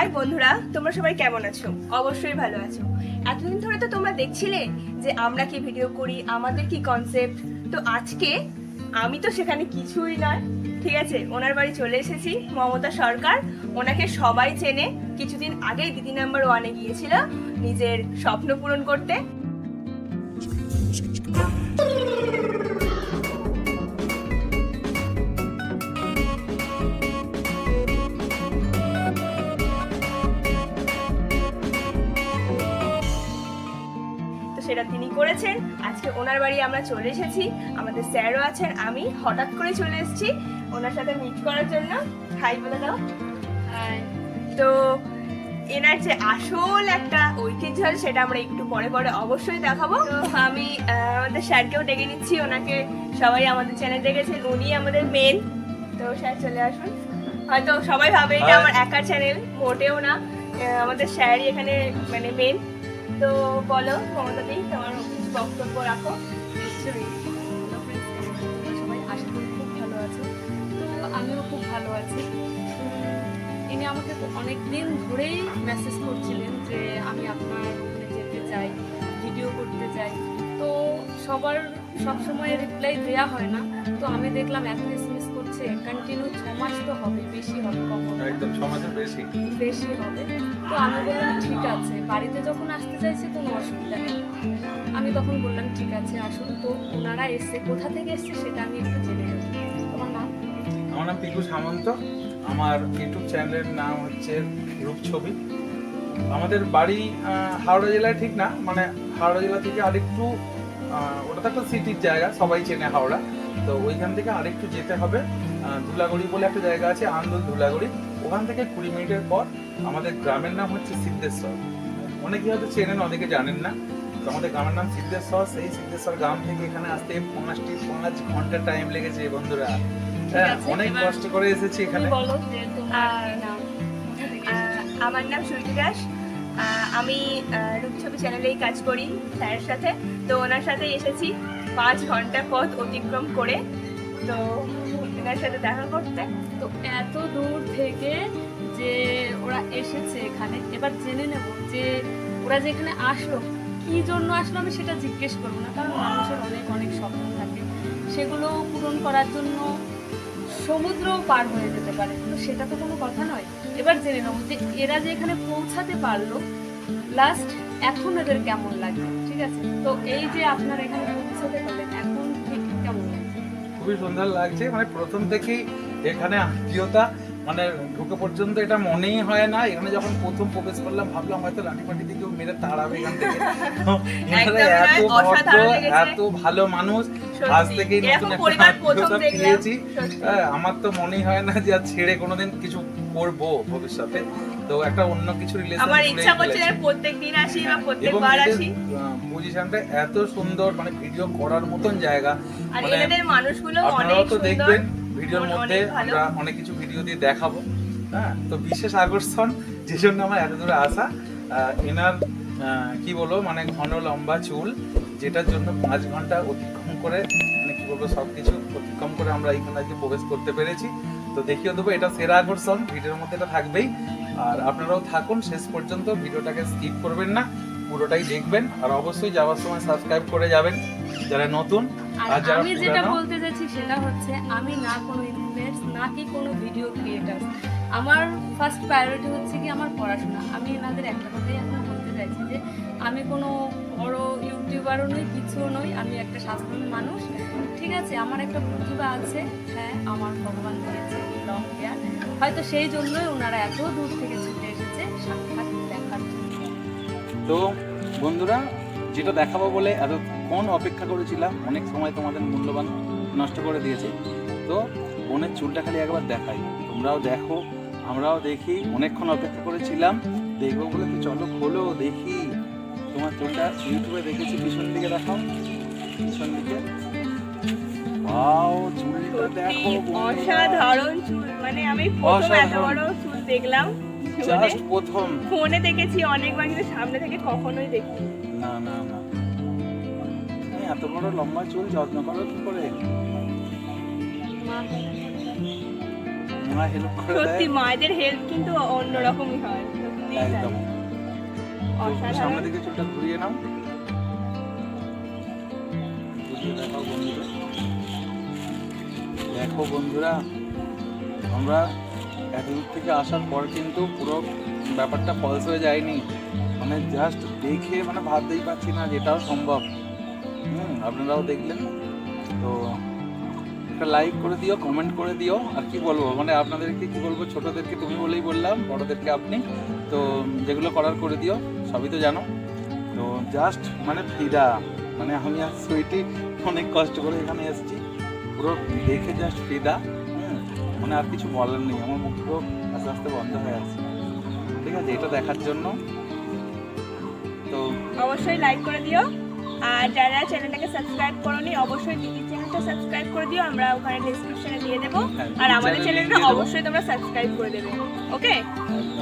High বন্ধুরা, তোমরা সবাই কেমন আছো? অবশ্যই ভালো আছো। এতদিন ধরে তো তোমরা দেখছিলে যে আমরা কি ভিডিও করি, আমাদের কি কনসেপ্ট তো আজকে আমি তো সেখানে কিছুই নয়, ঠিক আছে? ওনার বাড়ি চলে এসেছি, মমতা সরকার। ওনাকে সবাই চেনে। কিছুদিন আগেই দিদি নাম্বার ওয়ানে গিয়েছিল নিজের স্বপ্ন পূরণ করতে। সেটা তিনি করেছেন। আজকে ওনার বাড়ি আমরা চলে এসেছি। আমাদের স্যারও আছেন আমি হঠাৎ করে চলে এসেছি ওনার সাথে মিট করার জন্য। হাই বলে দাও। তো এনার যে আসল একটা ঐতিহ্য সেটা আমরা একটু পরে পরে অবশ্যই দেখাবো। তো আমি আমাদের স্যারকেও ডেকে নিচ্ছি। ওনাকে সবাই আমাদের চ্যানেল দেখেছেন উনি আমাদের মেন তো স্যার চলে আসুন। হয়তো সবাই ভাবে এটা আমার একা চ্যানেল মোটেও না। আমাদের স্যারই এখানে মানে মেন তো বলো মমতাদি তোমার বক্তব্য রাখো। নিশ্চয়ই। সবাই? আশা করি খুব ভালো আছো। তো আমিও খুব ভালো আছি। ইনি আমাকে অনেক দিন ধরেই মেসেজ করছিলেন যে আমি আপনার ওখানে যেতে চাই ভিডিও করতে চাই। তো সবার সবসময় রিপ্লাই দেওয়া হয় না। তো আমি দেখলাম এত করছে কন্টিনিউ ছ মাস তো হবে বেশি হবে কম হবে না। একদম সমাজের বেশি। বেশি হবে। তো আমি বললাম ঠিক আছে বাড়িতে যখন আসতে চাইছে কোনো অসুবিধা নেই। আমি তখন বললাম ঠিক আছে আসুন। তো ওনারা এসছে কোথা থেকে এসছে সেটা আমি একটু জেনে নেব। তোমার নাম? আমার নাম পিকু সামন্ত। আমার ইউটিউব চ্যানেলের নাম হচ্ছে রূপছবি। আমাদের বাড়ি হাওড়া জেলায় ঠিক না মানে হাওড়া জেলা থেকে আরেকটু ওটা তো একটা সিটির জায়গা সবাই চেনে হাওড়া। তো ওইখান থেকে আরেকটু যেতে হবে। ধুলাগড়ি বলে একটা জায়গা আছে আন্দোল ধুলাগড়ি। ওখান থেকে কুড়ি মিনিটের পর আমাদের গ্রামের নাম হচ্ছে সিদ্ধেশ্বর। অনেকে হয়তো চেনেন অনেকে জানেন না। তো আমাদের গ্রামের নাম সিদ্ধেশ্বর। সেই সিদ্ধেশ্বর গ্রাম থেকে এখানে আসতে পাঁচটি পাঁচ ঘণ্টা টাইম লেগেছে বন্ধুরা। হ্যাঁ অনেক কষ্ট করে এসেছি এখানে। আমার নাম সুরভি দাস। আমি রূপছবি চ্যানেলেই কাজ করি স্যারের সাথে। তো ওনার সাথে এসেছি পাঁচ ঘণ্টা পথ অতিক্রম করে। তো ওনার সাথে দেখা করতে। তো এত দূর থেকে যে ওরা এসেছে এখানে, এবার জেনে নেব যে ওরা যে এখানে আসলো, কি জন্য আসলো আমি সেটা জিজ্ঞেস করব না, কারণ মানুষের অনেক অনেক স্বপ্ন থাকে। সেগুলো পূরণ করার জন্য সমুদ্রও পার হয়ে যেতে পারে তো সেটা তো কোনো কথা নয়। এবার জেনে নেব যে এরা যে এখানে পৌঁছাতে পারল লাস্ট এখন এদের কেমন লাগে ঠিক আছে? তো এই যে আপনারা এখানে পৌঁছাতে পারলেন, এখন খুবই সুন্দর লাগছে। মানে প্রথম থেকেই এখানে আত্মীয়তা মানে ঢুকে পর্যন্ত এটা মনেই হয় না। এখানে যখন প্রথম প্রবেশ করলাম ভাবলাম হয়তো লাঠি পাটি দিয়ে কেউ মেরে তাড়াবে এখান থেকে। এত ভদ্র এত ভালো মানুষ। আজ নতুন একটা পেয়েছি। হ্যাঁ, আমার তো মনেই হয় না যে আর ছেড়ে কোনোদিন কিছু করব ভবিষ্যতে। তো একটা অন্য কিছু রিলেশন আমার ইচ্ছা করছে যেন আসি বা প্রত্যেকবার আসি। পজিশনটা এত সুন্দর মানে ভিডিও করার মতন জায়গা। আর মানে মানুষগুলো অনেক তো দেখবেন ভিডিওর মধ্যে আমরা অনেক কিছু ভিডিও দিয়ে দেখাবো। হ্যাঁ তো বিশেষ আকর্ষণ যে জন্য আমার এত দূরে আসা। এনার আহ, কি বলব মানে ঘন লম্বা চুল যেটার জন্য পাঁচ ঘণ্টা অতিক্রম করে মানে কি বলব সব কিছু অতিক্রম করে আমরা এইখানে আজকে প্রবেশ করতে পেরেছি। তো দেখিয়ে দেবো এটা সেরা আকর্ষণ ভিডিওর মধ্যে এটা থাকবেই। আর আপনারাও থাকুন শেষ পর্যন্ত ভিডিওটাকে স্কিপ করবেন না পুরোটাই দেখবেন আর অবশ্যই যাওয়ার সময় সাবস্ক্রাইব করে যাবেন যারা নতুন আর যারা আমি যেটা বলতে চাইছি সেটা হচ্ছে আমি না কোনো ইনফ্লুয়েন্স না কি কোনো ভিডিও ক্রিয়েটার আমার ফার্স্ট প্রায়োরিটি হচ্ছে কি আমার পড়াশোনা। আমি এনাদের একটা কথাই এখন বলতে চাইছি যে আমি কোনো বড় ইউটিউবারও নই, কিছুও নই, আমি একটা সাধারণ মানুষ। ঠিক আছে, আমার একটা প্রতিভা আছে। হ্যাঁ আমার ভগবান দিয়েছে লং হেয়ার হয়তো সেই জন্যই ওনারা এত দূর থেকে ছুটে এসেছে, সাক্ষাৎ দেখার তো বন্ধুরা, যেটা দেখাবো বলে এতক্ষণ অপেক্ষা করেছিলাম, অনেক সময় তোমাদের মূল্যবান নষ্ট করে দিয়েছে। তো বোনের চুলটা খালি একবার দেখাই। তোমরাও দেখো, আমরাও দেখি। অনেকক্ষণ অপেক্ষা করেছিলাম। দেখব বলে তো চলো খোলো দেখি। তোমার চুলটা ইউটিউবে দেখেছি পিছন দিকে দেখাও। পিছন দিকে। ওয়াও চুলটা দেখো অসাধারণ চুল মানে আমি প্রথম এত বড় চুল দেখলাম জাস্ট প্রথম। ফোনে দেখেছি অনেকবার কিন্তু সামনে থেকে কখনোই দেখি না না না। এত বড় লম্বা চুল যত্ন করো কি করে? মা। হেল্প করে সত্যি মায়েদের হেল্প কিন্তু অন্যরকমই হয়। একদম। দিকে চুলটা ঘুরিয়ে নাও। দেখাও বন্ধুরা। দেখো বন্ধুরা আমরা এত দূর থেকে আসার পর কিন্তু পুরো ব্যাপারটা ফলস হয়ে যায়নি। মানে জাস্ট দেখে মানে ভাবতেই পারছি না যেটাও সম্ভব। হুম আপনারাও দেখলেন। তো একটা লাইক করে দিও কমেন্ট করে দিও। আর কি বলব মানে আপনাদেরকে কি বলব ছোটদেরকে তুমি বলেই বললাম বড়দেরকে আপনি। তো যেগুলো করার করে দিও সবই তো জানো। তো জাস্ট মানে ফিদা মানে আমি আর সুইটি অনেক কষ্ট করে এখানে এসেছি। পুরো দেখে জাস্ট ফিদা হুম, মানে আর কিছু বলার নেই আমার মুখ পুরো আস্তে আস্তে বন্ধ হয়ে আছে। ঠিক আছে এটা দেখার জন্য। তো অবশ্যই লাইক করে দিও। আর যারা চ্যানেলটাকে সাবস্ক্রাইব করোনি অবশ্যই দিদির চ্যানেলটা সাবস্ক্রাইব করে দিও আমরা ওখানে ডেসক্রিপশনে দিয়ে দেবো। হ্যাঁ, আর আমাদের চ্যানেলটা অবশ্যই তোমরা সাবস্ক্রাইব করে দেবে। ওকে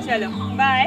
চলো বাই